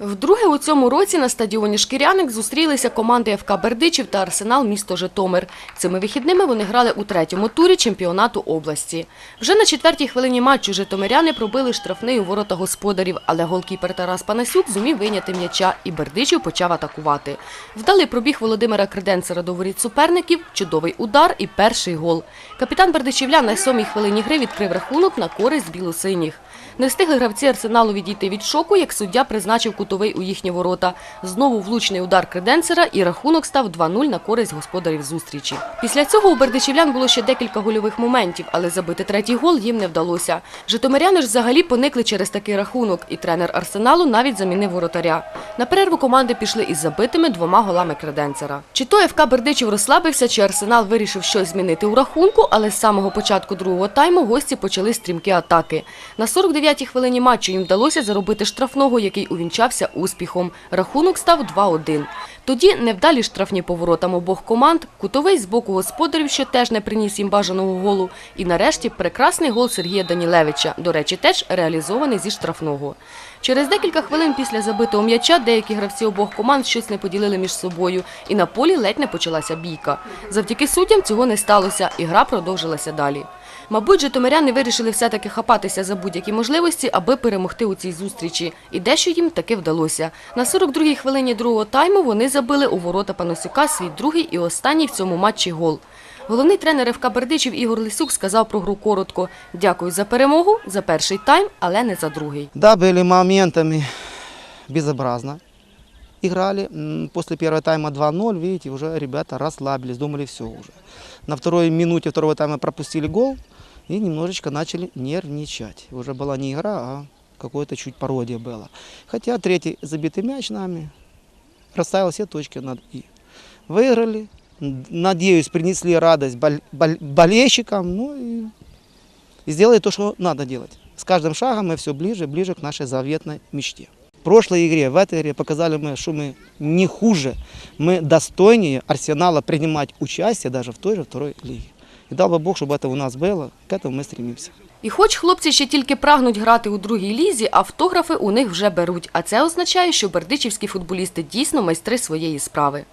Вдруге у цьому році на стадіоні Шкіряник зустрілися команди ФК Бердичів та Арсенал місто Житомир. Цими вихідними вони грали у третьому турі чемпіонату області. Вже на четвертій хвилині матчу житомиряни пробили штрафний у ворота господарів, але голкіпер Тарас Панасюк зумів вийняти м'яча і Бердичів почав атакувати. Вдалий пробіг Володимира Креденцера до воріт суперників, чудовий удар і перший гол. Капітан Бердичівлян на сьомій хвилині гри відкрив рахунок на користь білосиніх. Не встигли гравці арсеналу відійти від шоку, як суддя призначив кутовий у їхні ворота. Знову влучний удар креденцера і рахунок став 2-0 на користь господарів зустрічі. Після цього у бердичівлян було ще декілька гольових моментів, але забити третій гол їм не вдалося. Житомиряни ж взагалі поникли через такий рахунок, і тренер арсеналу навіть замінив воротаря. На перерву команди пішли із забитими двома голами креденцера. Чи то ФК Бердичів розслабився, чи арсенал вирішив щось змінити у рахунку, але з самого початку другого тайму гості почали стрімкі атаки. На 49-й хвилині матчу їм вдалося заробити штрафного, який увінчався успіхом. Рахунок став 2-1. Тоді невдалі штрафні поворотам обох команд, кутовий з боку господарів, що теж не приніс їм бажаного голу, і нарешті прекрасний гол Сергія Данілевича, до речі, теж реалізований зі штрафного. Через декілька хвилин після забитого м'яча деякі гравці обох команд щось не поділили між собою, і на полі ледь не почалася бійка. Завдяки суддям цього не сталося, і гра продовжилася далі. Мабуть, житомиряни вирішили все-таки хапатися за будь-які можливості, аби перемогти у цій зустрічі. І дещо їм таки вдалося. На 42-й хвилині другого тайму вони забили у ворота Панасюка свій другий і останній в цьому матчі гол. Головний тренер ФК Бердичів Ігор Лисюк сказав про гру коротко. Дякую за перемогу, за перший тайм, але не за другий. Да, были моментами безобразно. Играли. М, После первого тайма 2-0, видите, уже ребята расслабились, думали все уже. На второй минуте второго тайма пропустили гол и немножечко начали нервничать. Уже была не игра, а какое-то чуть пародия была. Хотя третий забитый мяч нами расставил все точки над «и». Выиграли. Надеюсь, принесли радость бол- бол- болельщикам. Ну и и сделали то, что надо делать. С каждым шагом мы все ближе ближе к нашей заветной мечте. В прошлой игре, в этой игре показали мы, что мы не хуже, мы достойнее Арсенала принимать участие даже в той же второй лиге. И дал бы Бог, чтобы это у нас было, к этому мы стремимся. І хоч хлопці ще тільки прагнуть грати у другій лізі, автографи у них вже беруть. А це означає, що бердичівські футболісти дійсно майстри своєї справи.